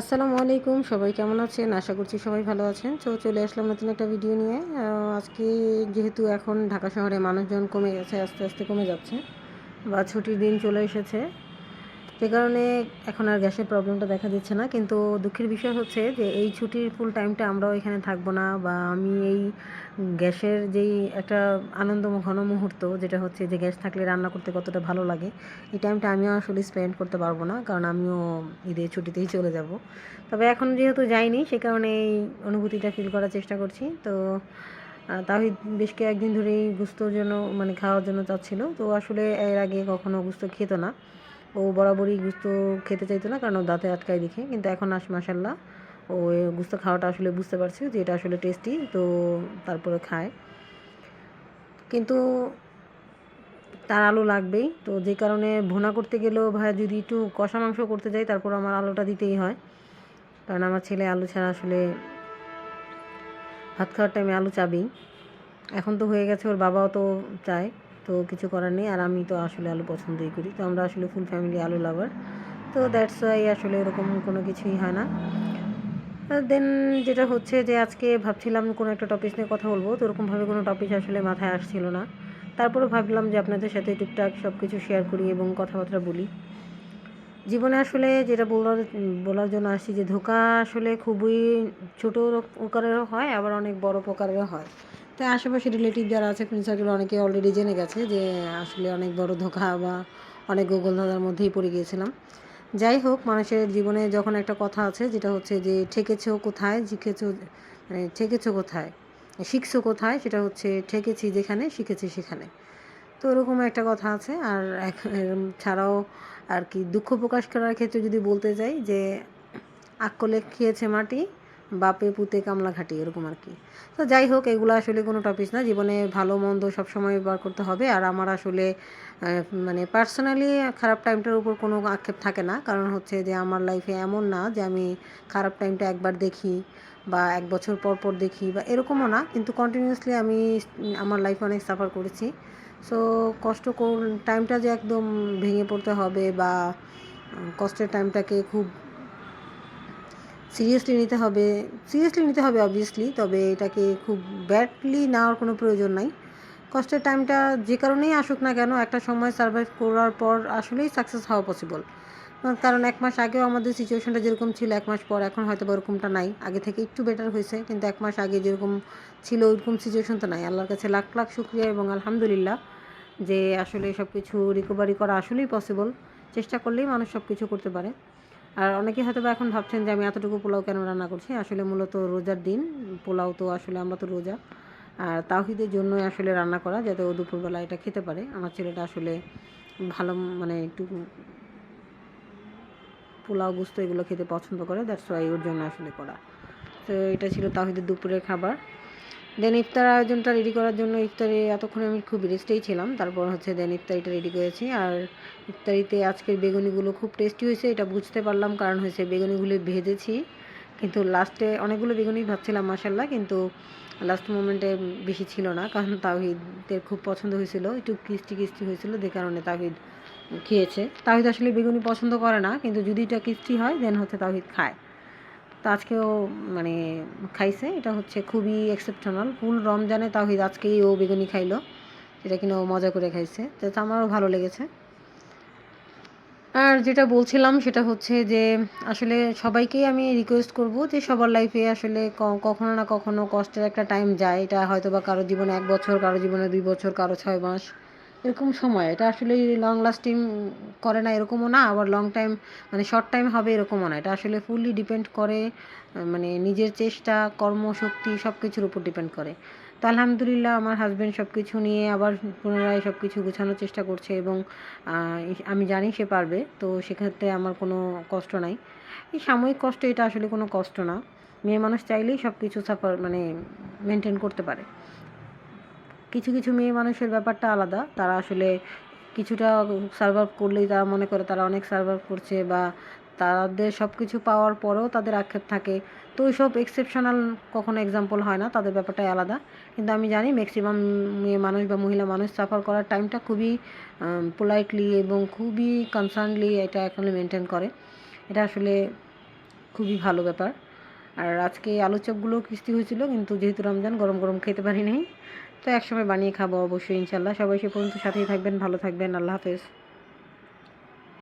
আসসালামু আলাইকুম, সবাই কেমন আছেন? আশা করছি সবাই ভালো আছেন। তো চলে আসলাম নতুন একটা ভিডিও নিয়ে। আজকে যেহেতু এখন ঢাকা শহরে মানুষজন কমে গেছে, আস্তে আস্তে কমে যাচ্ছে বা ছুটির দিন চলে এসেছে যে কারণে এখন আর গ্যাসের প্রবলেমটা দেখা দিচ্ছে না। কিন্তু দুঃখের বিষয় হচ্ছে যে এই ছুটির ফুল টাইমটা আমরাও এখানে থাকব না বা আমি এই গ্যাসের যেই একটা আনন্দ ঘন মুহূর্ত, যেটা হচ্ছে যে গ্যাস থাকলে রান্না করতে কতটা ভালো লাগে, এই টাইমটা আমিও আসলে স্পেন্ড করতে পারব না, কারণ আমিও ঈদের ছুটিতেই চলে যাব। তবে এখন যেহেতু যাইনি, সে কারণে এই অনুভূতিটা ফিল করার চেষ্টা করছি। তো তাহিদ বেশ কয়েকদিন ধরেই গুস্তর জন্য মানে খাওয়ার জন্য চাচ্ছিল। তো আসলে এর আগে কখনো গুস্ত খেত না। ও বরাবরই গুস্ত খেতে চাইতো না, কারণ দাঁতে আটকায় দেখে। কিন্তু এখন আস মাসাল্লাহ ও গুস্ত খাওয়াটা আসলে বুঝতে পারছে যে এটা আসলে টেস্টি তো তারপরে খায়। কিন্তু তার আলু লাগবেই, তো যে কারণে ভুনা করতে গেলেও ভাই যদি একটু কষা মাংস করতে যাই, তারপর আমার আলুটা দিতেই হয়। কারণ আমার ছেলে আলু ছাড়া আসলে ভাত খাওয়ার টাইমে আলু চাবেই। এখন তো হয়ে গেছে, ওর বাবাও তো চায়। তো কিছু করার নেই, আর আমি তো আসলে আলু পছন্দই করি। তো আমরা আসলে ফুল ফ্যামিলি আলু লাভার তো দ্যাটস ওয়াই আসলে এরকম কোনো কিছুই হয় না। দেন যেটা হচ্ছে যে আজকে ভাবছিলাম কোনো একটা টপিক নিয়ে কথা বলব, তো ওরকমভাবে কোনো টপিক আসলে মাথায় আসছিল না। তারপরে ভাবলাম যে আপনাদের সাথে টুকটাক সব কিছু শেয়ার করি এবং কথাবার্তা বলি। জীবনে আসলে যেটা বলার বলার জন্য আসছি যে ধোকা আসলে খুবই ছোটো প্রকারেরও হয়, আবার অনেক বড় প্রকারেরও হয়। তো আশেপাশে রিলেটিভ যারা আছে ফ্রেন্ড সার্কেল অনেকে অলরেডি জেনে গেছে যে আসলে অনেক বড় ধোকা বা অনেক গোগল ধাঁধার মধ্যেই পড়ে গিয়েছিলাম। যাই হোক, মানুষের জীবনে যখন একটা কথা আছে, যেটা হচ্ছে যে ঠেকেছো কোথায়, শিখেছো মানে ঠেকেছো কোথায়, শিখছো কোথায়, সেটা হচ্ছে ঠেকেছি যেখানে, শিখেছি সেখানে। তো ওরকম একটা কথা আছে, আর ছাড়াও আর কি দুঃখ প্রকাশ করার ক্ষেত্রে যদি বলতে যাই যে আকলে খেয়েছে মাটি বাপে পুতে কামলা ঘাটি এরকম আর কি। তো যাই হোক, এগুলো আসলে কোনো টপিক না। জীবনে ভালো মন্দ সবসময় বার করতে হবে। আর আমার আসলে মানে পার্সোনালি খারাপ টাইমটার উপর কোনো আক্ষেপ থাকে না। কারণ হচ্ছে যে, আমার লাইফে এমন না যে, আমি খারাপ টাইমটা একবার দেখি বা এক বছর পর পর দেখি বা এরকমও না। কিন্তু কন্টিনিউয়াসলি আমি, আমার লাইফে অনেক সাফার করেছি। সো কষ্ট টাইমটা যে একদম ভেঙে পড়তে হবে বা, কষ্টের টাইমটাকে খুব সিরিয়াসলি নিতে হবে সিরিয়াসলি নিতে হবে অবভিয়াসলি তবে এটাকে খুব ব্যাডলি নেওয়ার কোনো প্রয়োজন নাই। কষ্টের টাইমটা যে কারণেই আসুক না কেন, একটা সময় সার্ভাইভ করার পর আসলেই সাকসেস হওয়া পসিবল কারণ এক মাস আগেও আমাদের সিচুয়েশনটা যেরকম ছিল, এক মাস পর এখন হয়তো ওরকমটা নাই। আগে থেকে একটু বেটার হয়েছে, কিন্তু এক মাস আগে যেরকম ছিল ওইরকম সিচুয়েশন তো নাই। আল্লাহর কাছে লাখ লাখ শুক্রিয়া এবং আলহামদুলিল্লাহ যে আসলে সব কিছু রিকভারি করা আসলেই পসিবল চেষ্টা করলেই মানুষ সব কিছু করতে পারে। আর অনেকে হয়তো বা এখন ভাবছেন যে আমি এতটুকু পোলাও কেন রান্না করছি? আসলে মূলত রোজার দিন, পোলাও তো আসলে আমরা তো রোজা। আর তাহিদের জন্যই আসলে রান্না করা, যাতে ও দুপুরবেলা এটা খেতে পারে। আমার ছেলেটা আসলে ভালো মানে একটু পোলাও গুস্ত এগুলো খেতে পছন্দ করে দ্যাটস ওয়াই ওর জন্য আসলে করা। তো এটা ছিল তাহিদের দুপুরের খাবার। দেন ইফতার আয়োজনটা রেডি করার জন্য ইফতারে এতক্ষণে আমি খুব রেস্টেই ছিলাম। তারপর হচ্ছে দেন ইফতারিটা রেডি করেছি। আর ইফতারিতে আজকের বেগুনিগুলো খুব টেস্টি হয়েছে, এটা বুঝতে পারলাম। কারণ হয়েছে বেগুনিগুলো ভেজেছি। কিন্তু লাস্টে অনেকগুলো বেগুনি ভাবছিলাম মাসাল্লাহ কিন্তু লাস্ট মোমেন্টে বেশি ছিল না। কারণ তাহিদের খুব পছন্দ হয়েছিল। একটু কিস্টি কিস্টি হয়েছিল যে কারণে তাহিদ খেয়েছে। তাহিদ আসলে বেগুনি পছন্দ করে না। কিন্তু যদি এটা কিস্টি হয় দেন হচ্ছে তাহিদ খায়। তো আজকেও মানে খাইছে। এটা হচ্ছে খুবই এক্সেপশনাল ফুল রমজানে তাহিদ আজকেই ও বেগুনি খাইলো সেটা কিনা ও মজা করে খাইছে। তো আমারও ভালো লেগেছে। আর যেটা বলছিলাম, সেটা হচ্ছে যে, আসলে সবাইকেই আমি রিকোয়েস্ট করব যে, সবার লাইফে আসলে কখনো না কখনো কষ্টের একটা টাইম যায়। এটা হয়তো বা কারও জীবনে এক বছর, কারও জীবনে দুই বছর, কারও ছয় মাস। এরকম সময়, এটা আসলে লং লাস্টিং করে না এরকমও না, আবার লং টাইম মানে শর্ট টাইম হবে এরকমও না। এটা আসলে ফুললি ডিপেন্ড করে মানে নিজের চেষ্টা, কর্মশক্তি সব কিছুর উপর ডিপেন্ড করে। তো আলহামদুলিল্লাহ আমার হাজব্যান্ড সব কিছু নিয়ে আবার পুনরায় সব কিছু গোছানোর চেষ্টা করছে এবং আমি জানি সে পারবে, তো সেক্ষেত্রে আমার কোনো কষ্ট নাই। এই সাময়িক কষ্ট, এটা আসলে কোনো কষ্ট না। মেয়ে মানুষ চাইলেই সব কিছু সাফার মানে মেনটেন করতে পারে। কিছু কিছু মেয়ে মানুষের ব্যাপারটা আলাদা। তারা আসলে কিছুটা সার্ভাইভ করলেই তারা মনে করে তারা অনেক সার্ভাইভ করছে বা তাদের সব কিছু পাওয়ার পরেও তাদের আক্ষেপ থাকে। তো ওইসব এক্সেপশনাল কখনো এক্সাম্পল হয় না, তাদের ব্যাপারটাই আলাদা। কিন্তু আমি জানি ম্যাক্সিমাম মেয়ে মানুষ বা মহিলা মানুষ সাফার করার টাইমটা খুবই পোলাইটলি এবং খুবই কনসার্নলি এটা এখনও মেনটেন করে। এটা আসলে খুবই ভালো ব্যাপার। আর আজকে আলু চপগুলো কিস্তি হয়েছিল, কিন্তু যেহেতু রমজান, গরম গরম খেতে পারি নাই তো একসময় বানিয়ে খাব অবশ্যই ইনশাল্লাহ সবাই সে পর্যন্ত সাথেই থাকবেন, ভালো থাকবেন। আল্লাহ হাফেজ।